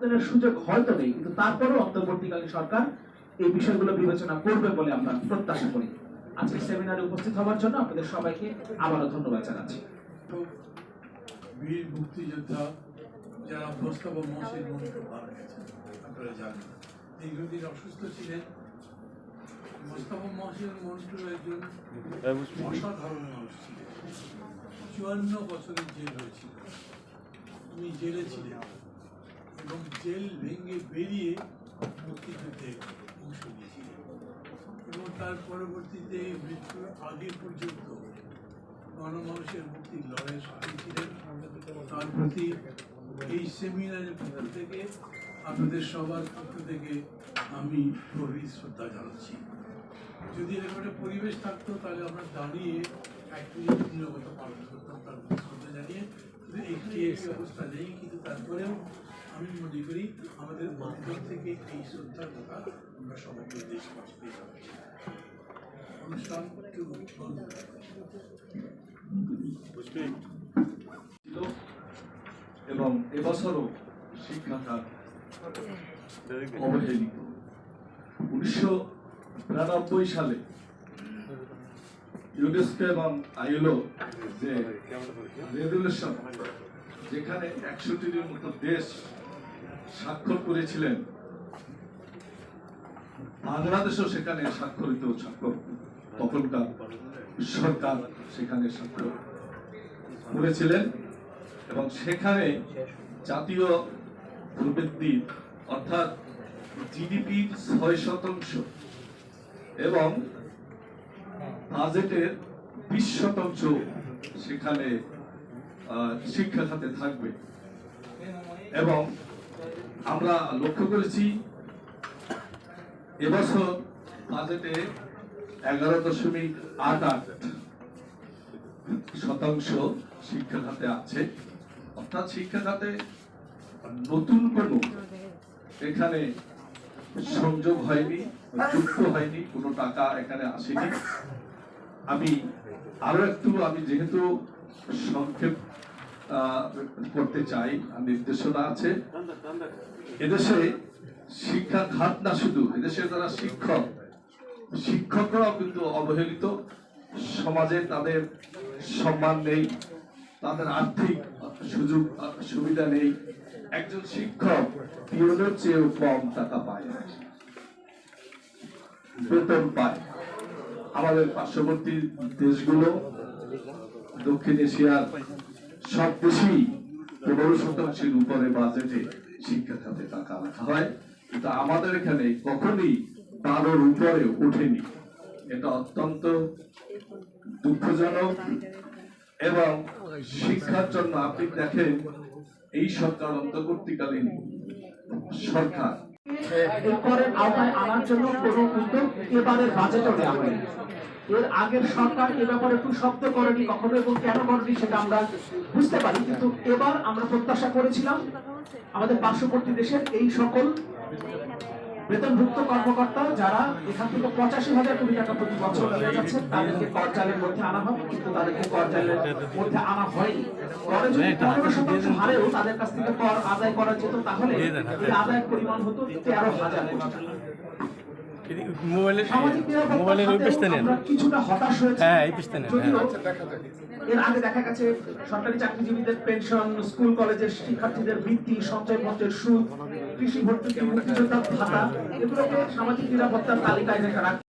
পরিবর্তনের সুযোগ হয়তো নেই, কিন্তু তারপরেও অন্তর্বর্তীকালীন সরকার এই বিষয়গুলো বিবেচনা করবে বলে আমরা প্রত্যাশা করি। আজকের সেমিনারে উপস্থিত হওয়ার জন্য আপনাদের সবাইকে আবারও ধন্যবাদ জানাচ্ছি। বীর মুক্তিযোদ্ধা যারা মোস্তফা মহসিন মন্ত্র মারা গেছেন, আপনারা জানেন। দীর্ঘদিন অসুস্থ ছিলেন। মোস্তফা মহসিন মন্ত্র একজন অসাধারণ মানুষ ছিলেন। চুয়ান্ন বছরের জেল হয়েছিল। উনি জেলে ছিলেন। এবং জেল ভেঙে বেরিয়ে মুক্তিযুদ্ধে অংশ নিয়েছিলেন এবং তার পরবর্তীতে মৃত্যুর আগে পর্যন্ত গণমানুষের মুক্তির লড়াই সাথী ছিলেন তার প্রতি এই সেমিনারের পক্ষ থেকে আপনাদের সবার পক্ষ থেকে আমি গভীর শ্রদ্ধা জানাচ্ছি। যদি এরকম একটা পরিবেশ থাকতো, তাহলে আমরা দাঁড়িয়ে এক মিনিট পালন করতাম তার প্রতি শ্রদ্ধা জানিয়ে কিন্তু একটি এই অবস্থা নেই কিন্তু তারপরেও আমি মনে করি আমাদের অন্তর থেকে এই শ্রদ্ধার কথা আমরা সবাইকে দেশবাসী পেয়ে অনুষ্ঠান এবং এবছরও শিক্ষা খাত অবহেলিত। উনিশশো বিরানব্বই সালে ইউনেস্কো এবং আইএলও যে রেজুলেশন যেখানে একশোটির মতো দেশ স্বাক্ষর করেছিলেন বাংলাদেশও সেখানে স্বাক্ষরিত স্বাক্ষর তখনকার সরকার সেখানে স্বাক্ষর করেছিলেন এবং সেখানে জাতীয় প্রবৃদ্ধি অর্থাৎ জিডিপির ছয় শতাংশ এবং বাজেটের বিশ শতাংশ সেখানে শিক্ষা খাতে থাকবে। এবং আমরা লক্ষ্য করেছি, এবছর বাজেটে এগারো দশমিক আট আট শতাংশ শিক্ষা খাতে আছে। অর্থাৎ শিক্ষা খাতে নতুন কোনো এখানে সংযোগ হয়নি, যুক্ত হয়নি, কোনো টাকা এখানে আসেনি। আমি আরও একটু, আমি যেহেতু সংক্ষেপ করতে চাই নির্দেশনা আছে, এদেশে শিক্ষা খাত না শুধু, এদেশে যারা শিক্ষক, শিক্ষকরাও কিন্তু অবহেলিত, সমাজে তাদের সম্মান নেই, তাদের আর্থিক সুযোগ, সুবিধা নেই, একজন শিক্ষক পিওনের চেয়েও কম টাকা পায় বেতন পায় আমাদের পার্শ্ববর্তী দেশগুলো, দক্ষিণ এশিয়ার সব দেশেই পনেরো শতাংশের উপরে বাজেটে শিক্ষা খাতে টাকা রাখা হয়। কিন্তু আমাদের এখানে কখনই বারোর উপরে ওঠেনি। এটা অত্যন্ত দুঃখজনক এবং শিক্ষার জন্য আপনি দেখেন, এই সরকার অন্তর্বর্তীকালীন সরকার করের আওতায় আনার জন্য কোনো উদ্যোগ এবারের বাজেটও নেওয়া হয়নি এর আগের সরকার এ ব্যাপারে একটু শব্দ করেনি কখনো এবং কেন করেনি সেটা আমরা বুঝতে পারি, কিন্তু এবার আমরা প্রত্যাশা করেছিলাম আমাদের পার্শ্ববর্তী দেশের এই সকল বেতনভুক্ত কর্মকর্তা যারা এখান থেকে পঁচাশি হাজার কোটি টাকা প্রতি বছর নিয়ে যাচ্ছেন তাদেরকে করজালের মধ্যে আনা হবে কিন্তু তাদেরকে করজালের মধ্যে আনা হয়নি। পরে যদি পনেরো শতাংশ হারেও তাদের কাছ থেকে কর আদায় করা যেত তাহলে আদায়ের পরিমাণ হতো তেরো হাজার কোটি টাকা। মোবাইলের মোবাইলের ওই নেন। হ্যাঁ, এই পেজটা নেন, হ্যাঁ। এর আগে দেখা গেছে সরকারি চাকরিজীবীদের পেনশন স্কুল কলেজের শিক্ষার্থীদের বৃত্তি সঞ্চয় পত্রের সুদ কৃষি ভর্তুকি মুক্তিযোদ্ধা ভাতা এগুলোকে সামাজিক নিরাপত্তার তালিকায় রাখা